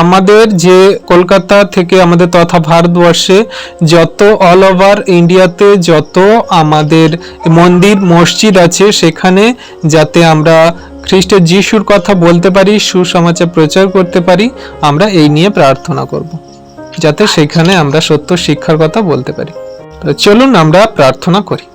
আমাদের যে কলকাতা থেকে আমাদের তথা ভারতবর্ষে যত অল ওভার ইন্ডিয়াতে যত আমাদের মন্দির, মসজিদ আছে, সেখানে যাতে আমরা খ্রিস্ট যিশুর কথা বলতে পারি, সুসমাচার প্রচার করতে পারি, আমরা এই নিয়ে প্রার্থনা করব। যাতে সেখানে আমরা সত্য শিক্ষার কথা বলতে পারি। চলুন আমরা প্রার্থনা করি।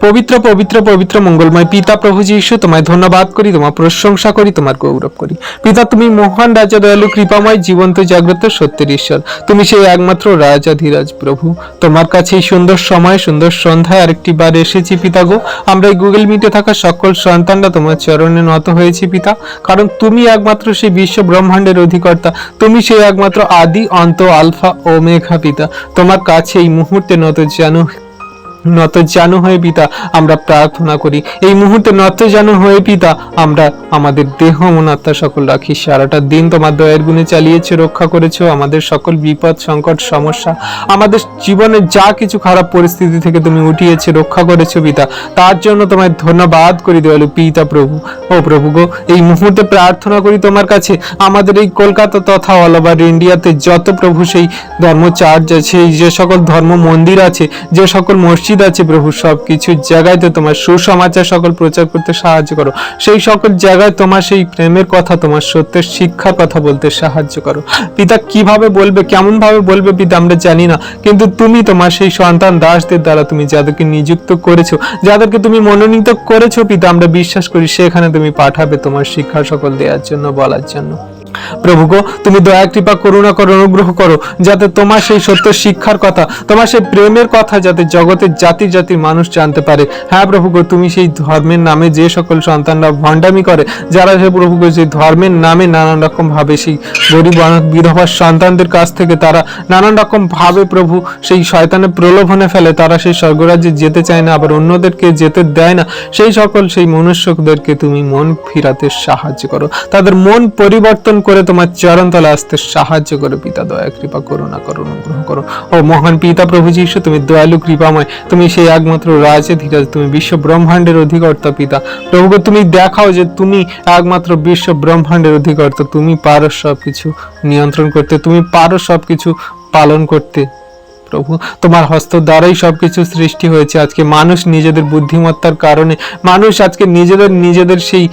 পবিত্র পবিত্র পবিত্র, মঙ্গলময় পিতা প্রভু যীশু, তোমায় ধন্যবাদ করি, তোমার প্রশংসা করি, তোমার গৌরব করি। পিতা, তুমি মহান রাজা, দয়ালু, কৃপাময়, জীবন্ত, জাগ্রত, সত্যের ঈশ্বর। তুমি সেই একমাত্র রাজা, ধীরাজ প্রভু। তোমার কাছে এই সুন্দর সময়, সুন্দর সন্ধ্যায় আরেকটি বার এসেছি পিতা গো। আমরা এই গুগল মিটে থাকা সকল সন্তানরা তোমার চরণে নত হয়েছি পিতা। কারণ তুমি একমাত্র সেই বিশ্ব ব্রহ্মাণ্ডের অধিকর্তা। তুমি সেই একমাত্র আদি, অন্ত, আলফা ও মেঘা পিতা। তোমার কাছে এই মুহূর্তে নত যেন নত জানু হয়ে পিতা, আমরা প্রার্থনা করি। এই মুহূর্তে নত জানু হয়ে পিতা, আমরা আমাদের দেহ মন আত্মা সকল রাখি। সারাটা দিন তোমার দয়ের গুণে চালিয়েছো, রক্ষা করেছ আমাদের সকল বিপদ, সংকট, সমস্যা। আমাদের জীবনে যা কিছু খারাপ পরিস্থিতি থেকে তুমি উঠিয়েছে, রক্ষা করেছ পিতা। তার জন্য তোমায় ধন্যবাদ করি দয়ালু পিতা প্রভু। ও প্রভু গো, এই মুহূর্তে প্রার্থনা করি তোমার কাছে। আমাদের এই কলকাতা তথা অল ওভার ইন্ডিয়াতে যত প্রভু সেই ধর্ম চার্চ আছে, যে সকল ধর্ম মন্দির আছে, যে সকল মসজিদ আছে প্রভু সব কিছু জায়গায় তো তোমার সুসমাচার সকল প্রচার করতে সাহায্য করো। সেই সকল জায়গায় তোমার সেই প্রেমের কথা, তোমার সত্যের শিক্ষার কথা বলতে সাহায্য করো। পিতা কীভাবে বলবে কেমন ভাবে বলবে পিতা আমরা জানি না, কিন্তু তুমি তোমার সেই সন্তান দাসদের দ্বারা তুমি যাদেরকে নিযুক্ত করেছ, যাদেরকে তুমি মনোনীত করেছ, পিতা আমরা বিশ্বাস করি, সেখানে তুমি পাঠাবে তোমার শিক্ষা সকল দেওয়ার জন্য, বলার জন্য। প্রভু তুমি দয়া, কৃপা, করুণা, করো, অনুগ্রহ করো, যাতে তোমার সেই সত্য শিক্ষার কথা, তোমার সেই প্রেমের কথা যাতে জগতের জাতি জাতির মানুষ জানতে পারে। হ্যাঁ প্রভু তুমি সেই ধর্মের নামে যে সকল সন্তানরা ভণ্ডামি করে, যারা সে প্রভু গো ধর্মের নামে নানান রকম সেই গরিব বিধবার সন্তানদের কাছ থেকে তারা নানান রকম ভাবে প্রভু সেই শয়তানের প্রলোভনে ফেলে, তারা সেই স্বর্গরাজ্যে যেতে চায় না, আবার অন্যদেরকে যেতে দেয় না। সেই সকল সেই মনুষ্যদেরকে তুমি মন ফিরাতে সাহায্য করো। তাদের মন পরিবর্তন করে তোমার চরণতলে আসতে সাহায্য করো, পিতা দয়া, কৃপা করুণা করো, অনুগ্রহ করো। ও মহান পিতা প্রভু যীশু, তুমি দয়ালু, কৃপাময়, তুমি সেই একমাত্র রাজে ধীরাজ, তুমি বিশ্ব ব্রহ্মাণ্ডের অধিকর্তা পিতা। প্রভু তুমি দেখাও যে তুমি একমাত্র বিশ্ব ব্রহ্মাণ্ডের অধিকর্তা, তুমি পারো সবকিছু নিয়ন্ত্রণ করতে, তুমি পারো সবকিছু পালন করতে। প্রভু, তোমার হস্ত দ্বারাই সবকিছু সৃষ্টি হয়েছে। আজকে মানুষ নিজেদের বুদ্ধিমত্তার কারণে, মানুষ আজকে নিজেদের নিজেদের সেই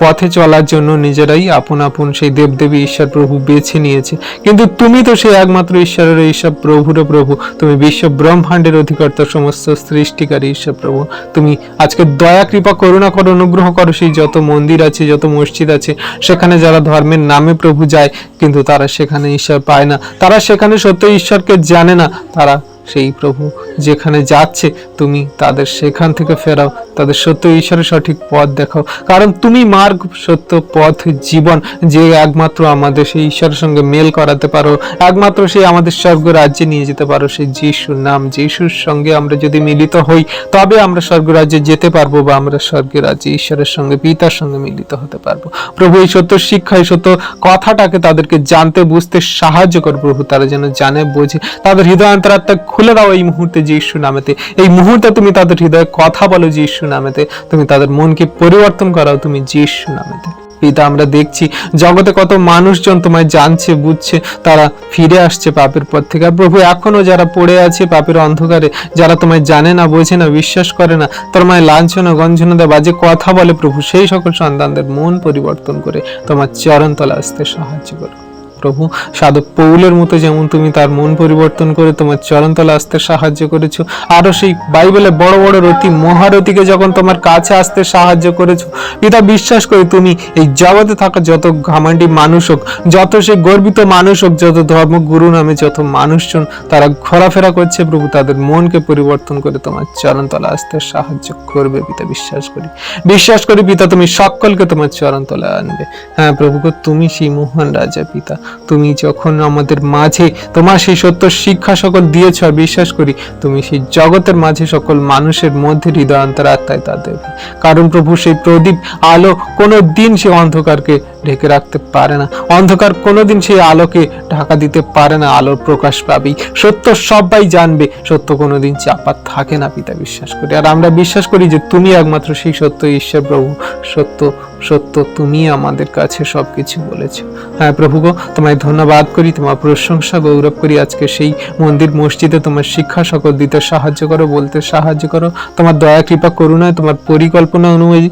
পথে চলার জন্য নিজেরাই আপন আপন সেই দেবদেবী ঈশ্বর প্রভু বেছে নিয়েছে। কিন্তু তুমি তো সেই একমাত্র ঈশ্বরের ঈশ্বর প্রভুর প্রভু। তুমি বিশ্ব ব্রহ্মাণ্ডের অধিকর্তা, সমস্ত সৃষ্টিকারী ঈশ্বর প্রভু। তুমি আজকে দয়া, কৃপা, করুণা, করো, অনুগ্রহ করো সেই যত মন্দির আছে, যত মসজিদ আছে, সেখানে যারা ধর্মের নামে প্রভু যায়, কিন্তু তারা সেখানে ঈশ্বর পায় না। তারা সেখানে সত্য ঈশ্বরকে জানে না। তারা সেই প্রভু যেখানে যাচ্ছে, তুমি তাদের সেখান থেকে ফেরাও। তাদের সত্য ঈশ্বরের সঠিক পথ দেখাও। কারণ তুমি মার্গ, সত্য পথ, জীবন যে একমাত্র আমাদের সেই ঈশ্বরের সঙ্গে মেল করাতে পারো। একমাত্র সেই আমাদের স্বর্গ রাজ্যে নিয়ে যেতে পারো। সেই যিশুর নাম, যিশুর সঙ্গে আমরা যদি মিলিত হই, তবে আমরা স্বর্গ রাজ্যে যেতে পারব বা আমরা স্বর্গের রাজ্যে ঈশ্বরের সঙ্গে, পিতার সঙ্গে মিলিত হতে পারব। প্রভু, এই সত্য শিক্ষা, এই সত্য কথাটাকে তাদেরকে জানতে, বুঝতে সাহায্য কর প্রভু। তারা যেন জানে, বোঝে। তাদের হৃদয় অন্তরাত্মা খুলে দাও এই মুহূর্তে যিশু নামেতে। এই মুহূর্তে তুমি তাদের হৃদয়ে কথা বলো যিশু নামেতে। তুমি তাদের মনকে পরিবর্তন করাও তুমি যিশু নামেতে। পিতা, আমরা দেখছি জগতে কত মানুষজন তোমায় জানছে, বুঝছে, তারা ফিরে আসছে পাপের পথ থেকে। আর প্রভু, এখনও যারা পড়ে আছে পাপের অন্ধকারে, যারা তোমায় জানে না, বোঝে না, বিশ্বাস করে না তোমায় লাঞ্ছনা গঞ্জনা দেয় বাজে কথা বলে প্রভু, সেই সকল সন্তানদের মন পরিবর্তন করে তোমার চরণ তলা আসতে সাহায্য করো। প্রভু। সাধক পৌলের মতো যেমন তুমি তার মন পরিবর্তন করে তোমার চরণতলা আসতে সাহায্য করেছ, আরও সেই বাইবেলে বড় বড় রতি মহারথীকে যখন তোমার কাছে আসতে সাহায্য করেছ, পিতা বিশ্বাস করি তুমি এই জগতে থাকা যত ঘামান্ডি মানুষ হোক, যত সেই গর্বিত মানুষ হোক, যত ধর্মগুরু নামে যত মানুষজন তারা ঘোরাফেরা করছে প্রভু, তাদের মনকে পরিবর্তন করে তোমার চরণতলা আসতে সাহায্য করবে, পিতা বিশ্বাস করি। বিশ্বাস করি পিতা, তুমি সকলকে তোমার চরণতলা আনবে। হ্যাঁ প্রভু তুমি সেই মোহন রাজা পিতা। তুমি যখন আমাদের মাঝে তোমার সেই সত্য শিক্ষা সকল দিয়েছ আর বিশ্বাস করি, তুমি সেই জগতের মাঝে সকল মানুষের মধ্যে হৃদয় অন্তরাত্মায় তা দেবে। কারণ প্রভু সেই প্রদীপ, আলো, কোনো দিন সে অন্ধকারকে ঢেকে রাখতে পারে না। অন্ধকার কোনোদিন সেই আলোকে ঢাকা দিতে পারে না, আলোর প্রকাশ পাবেই। সত্য সবাই জানবে, সত্য কোনোদিন চাপা থাকে না, পিতা বিশ্বাস করি। আর আমরা বিশ্বাস করি যে তুমি একমাত্র সেই সত্য, ঈশ্বর প্রভু। সত্য সত্য তুমি আমাদের কাছে সবকিছু বলেছ। হ্যাঁ প্রভু গো, তোমায় ধন্যবাদ করি, তোমার প্রশংসা গৌরব করি। আজকে সেই মন্দির মসজিদে তোমার শিক্ষা সকল দিতে সাহায্য করো, বলতে সাহায্য করো। তোমার দয়া, কৃপা, করুণায় তোমার পরিকল্পনা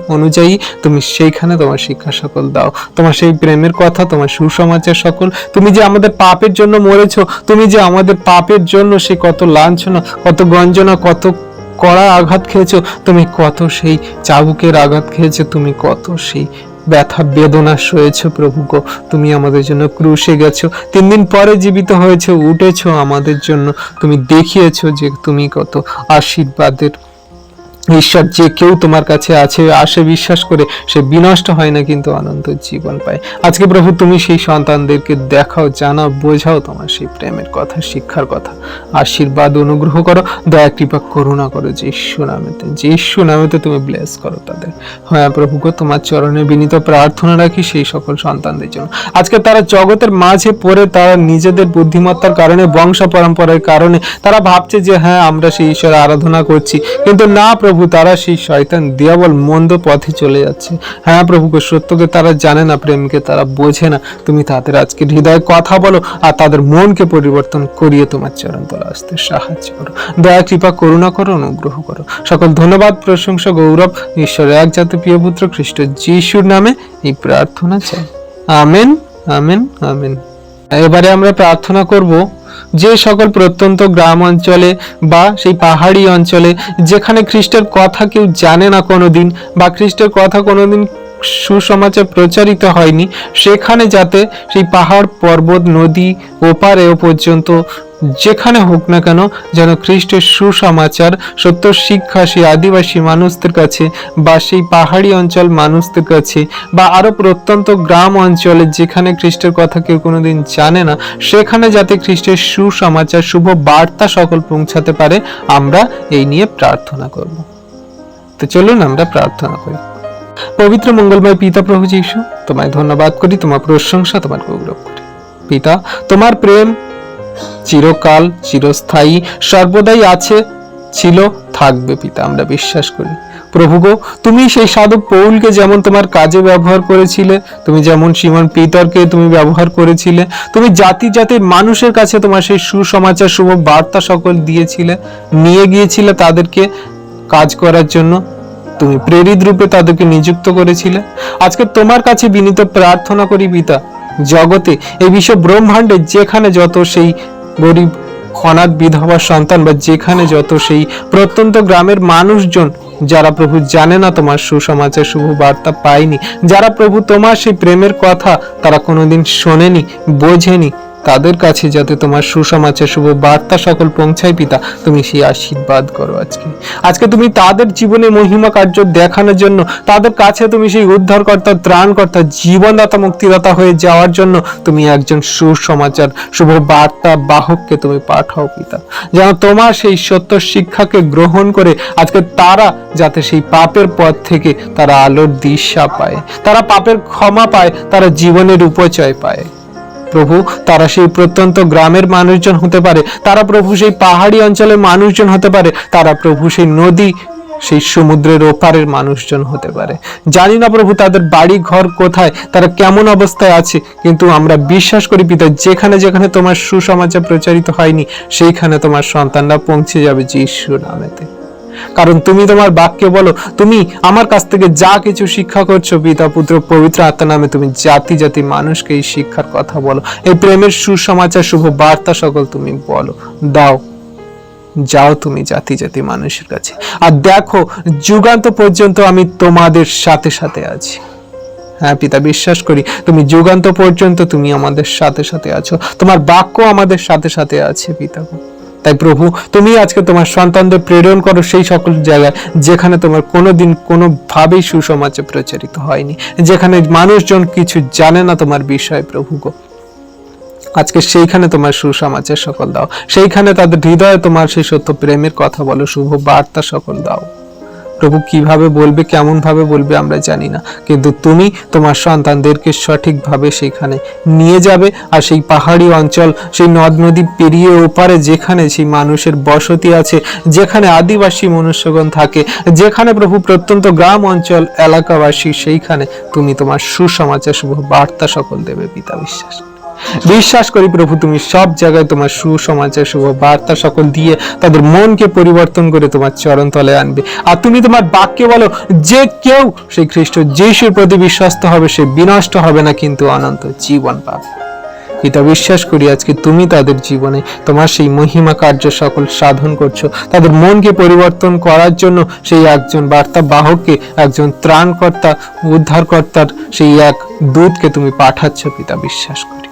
অনুযায়ী তুমি সেইখানে তোমার শিক্ষা সকল দাও। তোমার সেই প্রেমের কথা, তোমার সুসমাচার সকল। তুমি যে আমাদের পাপের জন্য মরেছ, তুমি যে আমাদের পাপের জন্য সে কত লাঞ্ছনা, কত গঞ্জনা, কত কড়া আঘাত খেয়েছো, তুমি কত সেই চাবুকের আঘাত খেয়েছো, তুমি কত সেই ব্যথা বেদনা সয়েছ প্রভু গো। তুমি আমাদের জন্য ক্রুশে গেছো, তিন দিন পরে জীবিত হয়েছে, উঠেছ আমাদের জন্য। তুমি দেখিয়েছো যে তুমি কত আশীর্বাদের ঈশ্বর যে কেউ তোমার কাছে আছে আসে বিশ্বাস করে সে বিনষ্ট হয় না কিন্তু অনন্ত জীবন পায়। আজকে প্রভু, তুমি সেই সন্তানদেরকে দেখাও, জানাও, বোঝাও তোমার সেই প্রেমের কথা, শিক্ষার কথা। আশীর্বাদ, অনুগ্রহ করো, দয়া, কৃপা, করুণা করো যে ঈশ্বর নামেতে। যে ঈশ্বর নামেতে তুমি ব্লেস করো তাদের। হ্যাঁ প্রভু গো, তোমার চরণে বিনীত প্রার্থনা রাখি সেই সকল সন্তানদের জন্য। আজকে তারা জগতের মাঝে পড়ে, তারা নিজেদের বুদ্ধিমত্তার কারণে বংশ পরম্পরার কারণে, তারা ভাবছে যে হ্যাঁ আমরা সেই ঈশ্বর আরাধনা করছি। কিন্তু না প্রভু তারা সেই শয়তান দিয়াবল মন্দ পথে চলে যাচ্ছে। হ্যাঁ প্রভুকে সত্যকে তারা জানে না, প্রেমকে তারা বোঝে না। তুমি তাদের আজকে হৃদয়ে কথা বলো আর তাদের মনকে পরিবর্তন করিয়ে তোমার চরণ তলা আসতে সাহায্য করো। দয়া, কৃপা, করুণা করো, অনুগ্রহ করো। সকল ধন্যবাদ, প্রশংসা, গৌরব, ঈশ্বরের এক জাত প্রিয় পুত্র খ্রিস্ট যিশুর নামে এই প্রার্থনা চাই। Amen amen amen. এবারে আমরা প্রার্থনা করব যে সকল প্রত্যন্ত গ্রাম অঞ্চলে বা সেই পাহাড়ি অঞ্চলে যেখানে খ্রিস্টের কথা কেউ জানে না কোনোদিন বা খ্রিস্টের কথা কোনোদিন সুসমাচার প্রচারিত হয়নি। সেখানে যাতে সেই পাহাড়, পর্বত, নদী, ওপারে ও পর্যন্ত যেখানে হোক না কেন যেন খ্রিস্টের সুসমাচার, সত্য শিক্ষা সেই আদিবাসী মানুষদের কাছে বা সেই পাহাড়ি অঞ্চল মানুষদের কাছে বা আরও প্রত্যন্ত গ্রাম অঞ্চলে যেখানে খ্রিস্টের কথা কেউ কোনোদিন জানে না, সেখানে যাতে খ্রিস্টের সুসমাচার শুভ বার্তা সকল পৌঁছাতে পারে, আমরা এই নিয়ে প্রার্থনা করব। তো চলুন আমরা প্রার্থনা করি। পবিত্র মঙ্গলময় পিতা প্রভু যীশু, তোমায় ধন্যবাদ করি, তোমার প্রশংসা তোমার গৌরব করি। পিতা, তোমার প্রেম চিরকাল, চিরস্থায়ী, সর্বদাই আছে, ছিল, থাকবে পিতা, আমরা বিশ্বাস করি। প্রভু গো, তুমি সেই সাধু পৌলকে যেমন তোমার কাজে ব্যবহার করেছিলে, তুমি যেমন সীমন পিতরকে তুমি ব্যবহার করেছিলে, তুমি জাতি জাতির মানুষের কাছে তোমার সেই সুসমাচার, শুভ বার্তা সকল দিয়েছিলে, নিয়ে গিয়েছিলে তাদেরকে কাজ করার জন্য। তুমি প্রেরিত রূপে তাদেরকে নিযুক্ত করেছিলে। আজকে তোমার কাছে বিনীত প্রার্থনা করি পিতা, জগতে এই বিশ্ব ব্রহ্মাণ্ডে যেখানে যত সেই গরিব, অনাথ, বিধবা সন্তান বা যেখানে যত সেই প্রত্যন্ত গ্রামের মানুষজন, যারা প্রভু জানে না তোমার সুসমাচার শুভ বার্তা পায়নি, যারা প্রভু তোমার সেই প্রেমের কথা তারা কোনোদিন শোনেনি, বোঝেনি তাদের কাছে যাতে তোমার সুসমাচার শুভ বার্তা সকল পৌঁছায় পিতা, তুমি সেই আশীর্বাদ করো আজকে। আজকে তুমি তাদের জীবনে মহিমা কার্য দেখানোর জন্য, তাদের কাছে তুমি সেই উদ্ধারকর্তা, ত্রাণকর্তা, জীবনদাতা, মুক্তিদাতা হয়ে যাওয়ার জন্য তুমি একজন সুসমাচার, শুভ বার্তা বাহককে তুমি পাঠাও পিতা। যেন তোমার সেই সত্য শিক্ষাকে গ্রহণ করে আজকে তারা যাতে সেই পাপের পথ থেকে তারা আলোর দিশা পায়, তারা পাপের ক্ষমা পায়, তারা জীবনের উপচয় পায়। প্রভু, তারা সেই প্রত্যন্ত গ্রামের মানুষজন হতে পারে। তারা প্রভু সেই পাহাড়ি অঞ্চলের মানুষজন হতে পারে। তারা প্রভু সেই নদী, সেই সমুদ্রের ওপারের মানুষজন হতে পারে। জানি না প্রভু তাদের বাড়ি ঘর কোথায়, তারা কেমন অবস্থায় আছে, কিন্তু আমরা বিশ্বাস করি পিতা, যেখানে যেখানে তোমার সুসমাচার প্রচারিত হয়নি, সেইখানে তোমার সন্তানরা পৌঁছে যাবে যিশু নামেতে। কারণ তুমি তোমার বাক্যে বলো, তুমি আমার কাছ থেকে যা কিছু শিক্ষা করছ, পিতা, পুত্র, পবিত্র আত্মা নামে তুমি জাতি জাতি মানুষকে এই শিক্ষার কথা বলো। এই প্রেমের সুসমাচার, শুভ বার্তা সকল তুমি বলো। দাও, যাও তুমি জাতি জাতি মানুষের কাছে। আর দেখো, যুগান্ত পর্যন্ত আমি তোমাদের সাথে সাথে আছি। হ্যাঁ পিতা, বিশ্বাস করি, তুমি যুগান্ত পর্যন্ত তুমি আমাদের সাথে সাথে আছো। তোমার বাক্য আমাদের সাথে সাথে আছে, পিতা। তাই প্রভু, তুমি আজকে তোমার সন্তানদের প্রেরণ করো সেই সকল জায়গায় যেখানে তোমার কোনো কোনোদিন কোনোভাবেই সুসমাচার প্রচারিত হয়নি, যেখানে মানুষজন কিছু জানে না তোমার বিষয় প্রভু গো। আজকে সেইখানে তোমার সুসমাচার সকল দাও, সেইখানে তাদের হৃদয়ে তোমার সেই সত্য প্রেমের কথা বলো, শুভ বার্তা সকল দাও। প্রভু কীভাবে বলবে কেমন ভাবে বলবে আমরা জানি না কিন্তু তুমি তোমার সন্তানদেরকে সঠিকভাবে সেখানে নিয়ে যাবে আর সেই পাহাড়ি অঞ্চল, সেই নদ নদী পেরিয়ে ওপারে যেখানে সেই মানুষের বসতি আছে, যেখানে আদিবাসী মনুষ্যগণ থাকে, যেখানে প্রভু প্রত্যন্ত গ্রাম অঞ্চল, এলাকাবাসী, সেইখানে তুমি তোমার সুসমাচার, শুভ বার্তা সকল দেবে, পিতা বিশ্বাস। বিশ্বাস করি প্রভু, তুমি সব জায়গায় তোমার সুসমাচার শুভ বার্তা সকল দিয়ে তাদের মনকে পরিবর্তন করে তোমার চরণ তলে আনবে। আর তুমি তোমার বাক্যে বলো, যে কেউ সেই খ্রিস্ট যিশুর প্রতি বিশ্বস্ত হবে, সে বিনষ্ট হবে না, কিন্তু অনন্ত জীবন পাবে। পিতা, বিশ্বাস করি আজকে তুমি তাদের জীবনে তোমার সেই মহিমা কার্য সকল সাধন করছ। তাদের মনকে পরিবর্তন করার জন্য সেই একজন বার্তা বাহককে একজন ত্রাণকর্তা, উদ্ধারকর্তার সেই এক দূতকে তুমি পাঠাচ্ছ, পিতা, বিশ্বাস করি।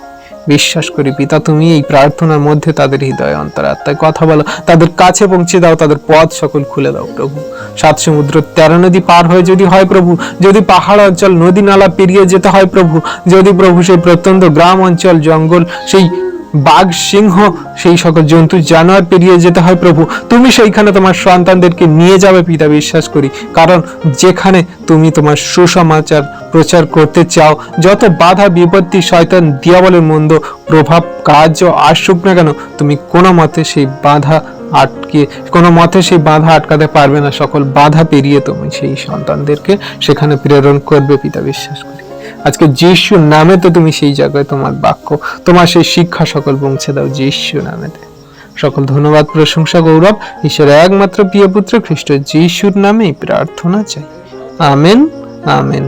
বিশ্বাস করি পিতা, তুমি এই প্রার্থনার মধ্যে তাদের হৃদয় অন্তরাত্মায় কথা বলো। তাদের কাছে পৌঁছে দাও, তাদের পথ সকল খুলে দাও, প্রভু। সাত সমুদ্র, তেরো নদী পার হয়ে যদি হয় প্রভু, যদি পাহাড় অঞ্চল, নদী নালা পেরিয়ে যেতে হয় প্রভু, যদি প্রভু সেই প্রত্যন্ত গ্রাম অঞ্চল, জঙ্গল, সেই বাঘ, সিংহ, সেই সকল জন্তু, জানোয়ার পেরিয়ে যেতে হয় প্রভু। তুমি সেইখানে তোমার সন্তানদেরকে নিয়ে যাবে পিতা বিশ্বাস করি। কারণ যেখানে তুমি তোমার সুসমাচার প্রচার করতে চাও, যত বাধা, বিপত্তি, শয়তান, দিয়াবলের মন্দ প্রভাব, কার্য আসুক না কেন, তুমি কোনো মতে সেই বাধা আটকে, কোনো মতে সেই বাধা আটকাতে পারবে না। সকল বাধা পেরিয়ে তুমি সেই সন্তানদেরকে সেখানে প্রেরণ করবে পিতা বিশ্বাস আজকে যিশুর নামে তো তুমি সেই জায়গায় তোমার বাক্য, তোমার সেই শিক্ষা সকল পৌঁছে দাও যিশু নামেতে। সকল ধন্যবাদ, প্রশংসা, গৌরব, ঈশ্বরের একমাত্র প্রিয় পুত্র খ্রিস্ট যিশুর নামেই প্রার্থনা চাই। Amen amen.